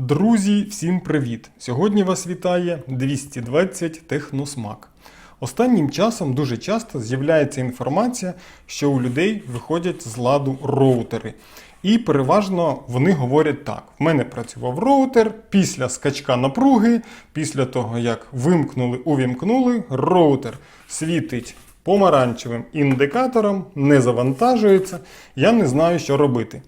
Друзі, всім привіт! Сьогодні вас вітає 220 Техносмак. Останнім часом дуже часто з'являється інформація, що у людей виходять з ладу роутери. І переважно вони говорять так: в мене працював роутер після скачка напруги, після того як вимкнули, увімкнули, роутер світить помаранчевим індикатором, не завантажується, я не знаю, що робити.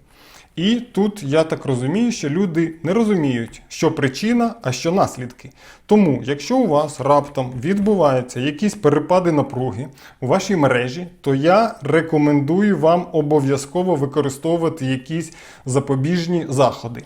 І тут я так розумію, що люди не розуміють, що причина, а що наслідки. Тому, якщо у вас раптом відбуваються якісь перепади напруги у вашій мережі, то я рекомендую вам обов'язково використовувати якісь запобіжні заходи.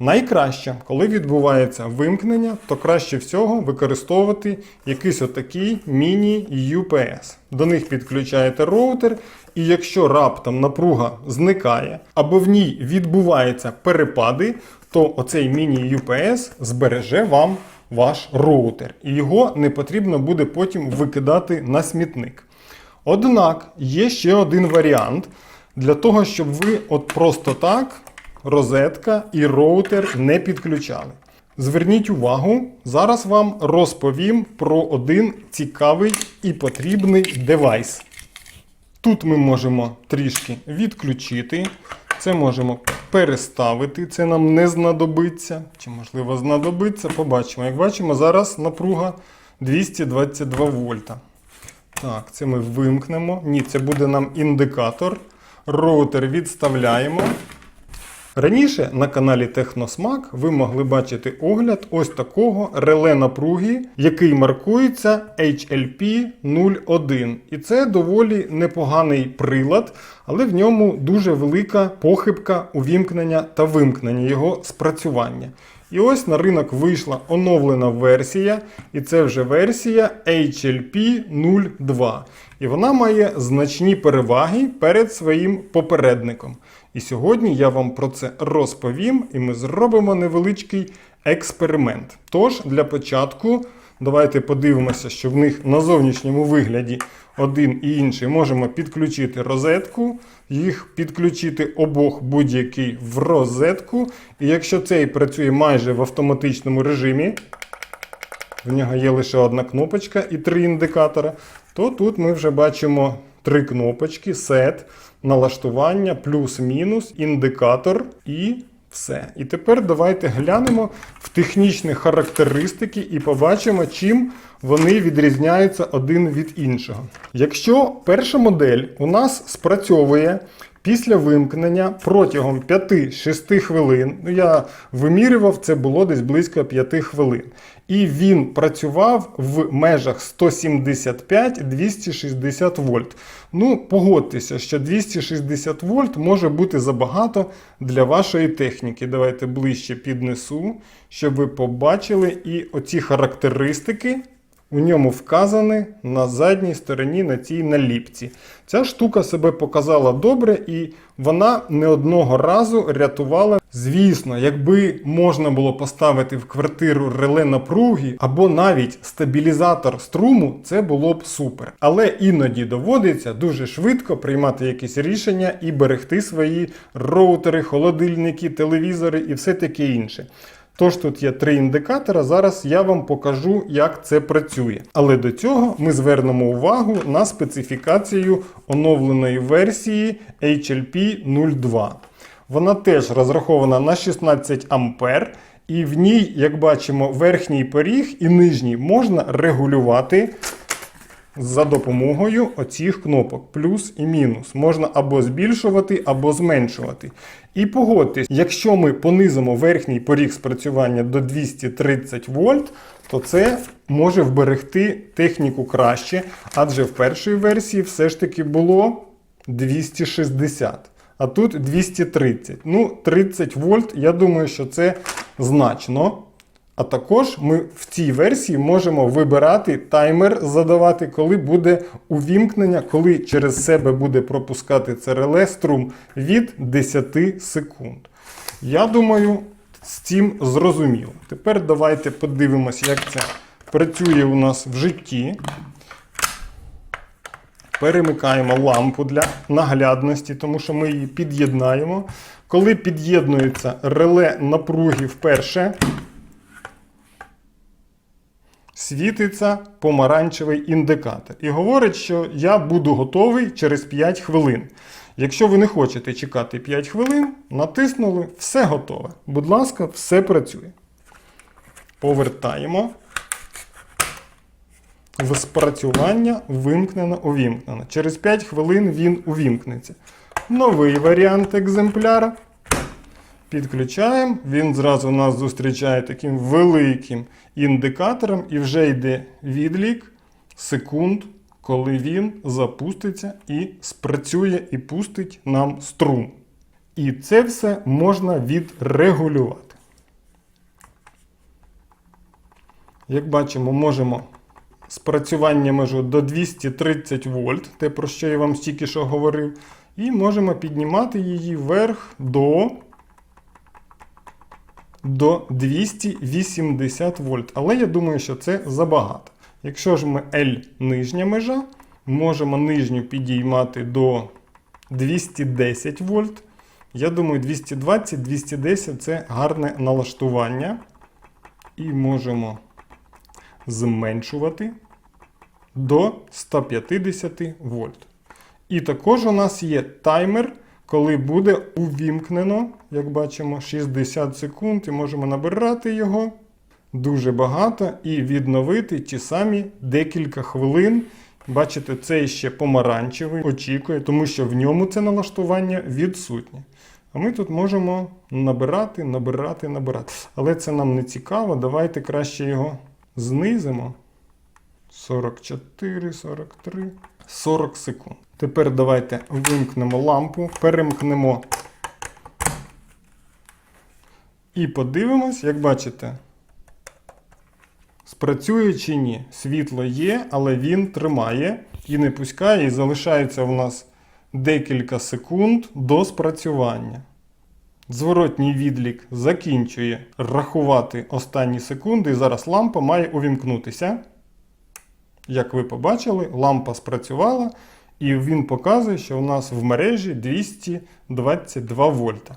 Найкраще, коли відбувається вимкнення, то краще всього використовувати якийсь отакий міні-UPS. До них підключаєте роутер, і якщо раптом напруга зникає або в ній відбуваються перепади, то оцей міні-UPS збереже вам ваш роутер, і його не потрібно буде потім викидати на смітник. Однак є ще один варіант для того, щоб ви от просто так розетка і роутер не підключали. Зверніть увагу, зараз вам розповім про один цікавий і потрібний девайс. Тут ми можемо трішки відключити, це можемо переставити, це нам не знадобиться, чи можливо знадобиться, побачимо. Як бачимо, зараз напруга 222 вольта. Так, це ми вимкнемо. Ні, це буде нам індикатор. Роутер відставляємо. Раніше на каналі Техносмак ви могли бачити огляд ось такого реле напруги, який маркується HLP 01. І це доволі непоганий прилад, але в ньому дуже велика похибка увімкнення та вимкнення його спрацювання. І ось на ринок вийшла оновлена версія, і це вже версія HLP 02. І вона має значні переваги перед своїм попередником. І сьогодні я вам про це розповім, і ми зробимо невеличкий експеримент. Тож, для початку, давайте подивимося, що в них на зовнішньому вигляді один і інший можемо підключити розетку, їх підключити обох будь-який в розетку. І якщо цей працює майже в автоматичному режимі, в нього є лише одна кнопочка і три індикатора, то тут ми вже бачимо три кнопочки: сет, налаштування, плюс-мінус, індикатор і все. І тепер давайте глянемо в технічні характеристики і побачимо, чим вони відрізняються один від іншого. Якщо перша модель у нас спрацьовує після вимкнення протягом 5-6 хвилин, ну я вимірював, це було десь близько 5 хвилин. І він працював в межах 175-260 вольт. Ну, погодьтеся, що 260 вольт може бути забагато для вашої техніки. Давайте ближче піднесу, щоб ви побачили і оці характеристики. У ньому вказані на задній стороні на цій наліпці. Ця штука себе показала добре і вона не одного разу рятувала. Звісно, якби можна було поставити в квартиру реле напруги або навіть стабілізатор струму, це було б супер. Але іноді доводиться дуже швидко приймати якісь рішення і берегти свої роутери, холодильники, телевізори і все таке інше. Тож тут є три індикатора. Зараз я вам покажу, як це працює. Але до цього ми звернемо увагу на специфікацію оновленої версії HLP 02. Вона теж розрахована на 16 ампер, і в ній, як бачимо, верхній поріг і нижній можна регулювати за допомогою оцих кнопок плюс і мінус. Можна або збільшувати, або зменшувати. І погодьтесь, якщо ми понизимо верхній поріг спрацювання до 230 вольт, то це може вберегти техніку краще, адже в першій версії все ж таки було 260. А тут 230. Ну, 30 вольт, я думаю, що це значно. А також ми в цій версії можемо вибирати таймер, задавати, коли буде увімкнення, коли через себе буде пропускати це реле струм від 10 секунд. Я думаю, з цим зрозуміло. Тепер давайте подивимося, як це працює у нас в житті. Перемикаємо лампу для наглядності, тому що ми її під'єднаємо. Коли під'єднується реле напруги вперше, світиться помаранчевий індикатор. І говорить, що я буду готовий через 5 хвилин. Якщо ви не хочете чекати 5 хвилин, натиснули, все готове. Будь ласка, все працює. Повертаємо. В спрацювання вимкнено увімкнено. Через 5 хвилин він увімкнеться. Новий варіант екземпляра. Підключаємо. Він зразу нас зустрічає таким великим індикатором, і вже йде відлік секунд, коли він запуститься і спрацює і пустить нам струм. І це все можна відрегулювати. Як бачимо, можемо спрацювання межу до 230 вольт, те, про що я вам тільки що говорив, і можемо піднімати її вверх до, до 280 вольт. Але я думаю, що це забагато. Якщо ж ми L нижня межа, можемо нижню підіймати до 210 вольт. Я думаю, 220-210 це гарне налаштування. І можемо зменшувати до 150 вольт. І також у нас є таймер, коли буде увімкнено, як бачимо, 60 секунд, і можемо набирати його дуже багато і відновити ті самі декілька хвилин. Бачите, цей ще помаранчевий, очікує, тому що в ньому це налаштування відсутнє. А ми тут можемо набирати, набирати, набирати. Але це нам не цікаво. Давайте краще його знизимо. 44, 43, 40 секунд. Тепер давайте вимкнемо лампу, перемкнемо і подивимось, як бачите, спрацює чи ні. Світло є, але він тримає і не пускає, і залишається у нас декілька секунд до спрацювання. Зворотній відлік закінчує рахувати останні секунди, і зараз лампа має увімкнутися. Як ви побачили, лампа спрацювала, і він показує, що у нас в мережі 222 вольта.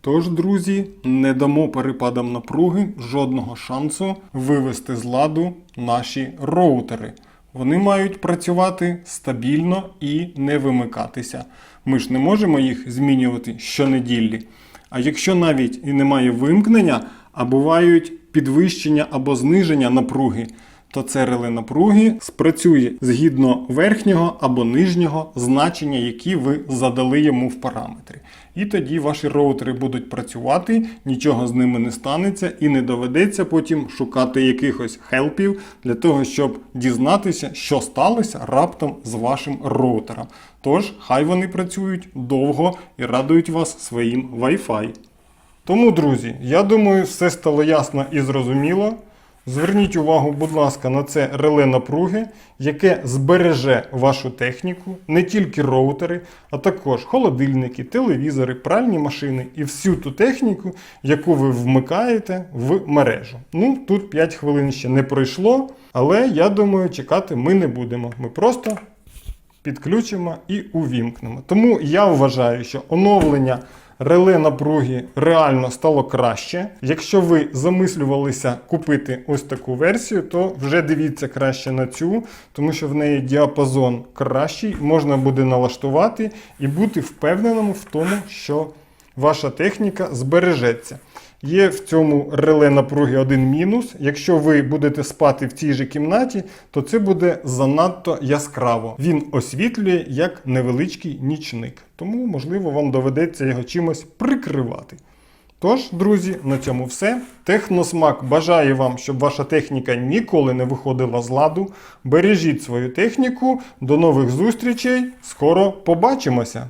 Тож, друзі, не дамо перепадам напруги жодного шансу вивести з ладу наші роутери. Вони мають працювати стабільно і не вимикатися. Ми ж не можемо їх змінювати щонеділі. А якщо навіть і немає вимкнення, а бувають підвищення або зниження напруги, то це реле напруги спрацює згідно верхнього або нижнього значення, які ви задали йому в параметрі. І тоді ваші роутери будуть працювати, нічого з ними не станеться і не доведеться потім шукати якихось хелпів для того, щоб дізнатися, що сталося раптом з вашим роутером. Тож, хай вони працюють довго і радують вас своїм Wi-Fi. Тому, друзі, я думаю, все стало ясно і зрозуміло. Зверніть увагу, будь ласка, на це реле напруги, яке збереже вашу техніку, не тільки роутери, а також холодильники, телевізори, пральні машини і всю ту техніку, яку ви вмикаєте в мережу. Ну, тут 5 хвилин ще не пройшло, але я думаю, чекати ми не будемо. Ми просто підключимо і увімкнемо. Тому я вважаю, що оновлення реле напруги реально стало краще. Якщо ви замислювалися купити ось таку версію, то вже дивіться краще на цю, тому що в неї діапазон кращий, можна буде налаштувати і бути впевненим в тому, що ваша техніка збережеться. Є в цьому реле напруги один мінус. Якщо ви будете спати в цій же кімнаті, то це буде занадто яскраво. Він освітлює як невеличкий нічник. Тому, можливо, вам доведеться його чимось прикривати. Тож, друзі, на цьому все. Техносмак бажає вам, щоб ваша техніка ніколи не виходила з ладу. Бережіть свою техніку. До нових зустрічей. Скоро побачимося!